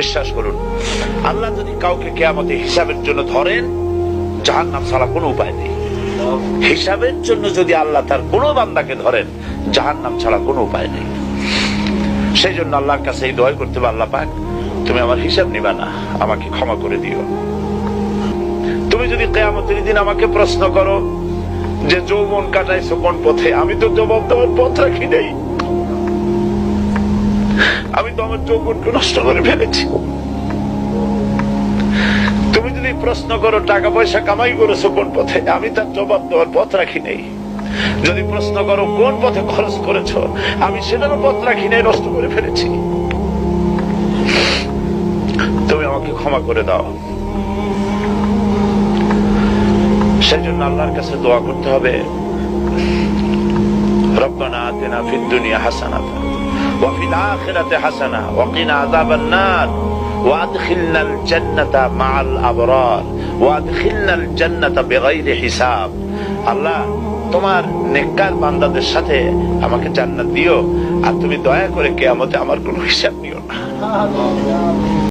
বিশ্বাস করুন। আল্লাহ যদি কাউকে কেয়ামতে হিসাবের জন্য ধরেন জাহান নাম ছাড়া কোনো উপায় নেই। হিসাবের জন্য যদি আল্লাহ তার কোনো বান্দাকে ধরেন জাহান নাম ছাড়া কোনো উপায় নেই। সেই জন্য আল্লাহর কাছে এই দয় করতে আল্লাহ পাক, তুমি আমার হিসাব নিবা না, আমাকে ক্ষমা করে দিও। তুমি যদি কেয়ামতের দিন আমাকে প্রশ্ন করো যে যৌবন কাটাইছো কোন পথে, আমি তো জবাব দেওয়ার পথ রাখি নেই। আমি তো আমার যৌবনকে নষ্ট করে ফেলেছি। তুমি যদি প্রশ্ন করো টাকা পয়সা কামাই করেছ কোন পথে? আমি তার জবাব দেওয়ার পথ রাখি নেই। যদি প্রশ্ন করো, কোন পথে খরচ করেছ? আমি সেটারও পথ রাখি নেই, নষ্ট করে ফেলেছি। তুমি আমাকে ক্ষমা করে দাও। সেই জন্য আল্লাহর কাছে দোয়া করতে হবে। রব্বানা আতেনা ফিদ দুনিয়া হাসানাতা। وفي الآخرة حسنة وقنا عذاب النار وادخلنا الجنة مع الأبرار وادخلنا الجنة بغير حساب আল্লাহ তোমার নেককার বান্দাদের সাথে আমাকে জান্নাত দিও আর তুমি দয়া করে কেয়ামতে আমার কোনো হিসাব নিও না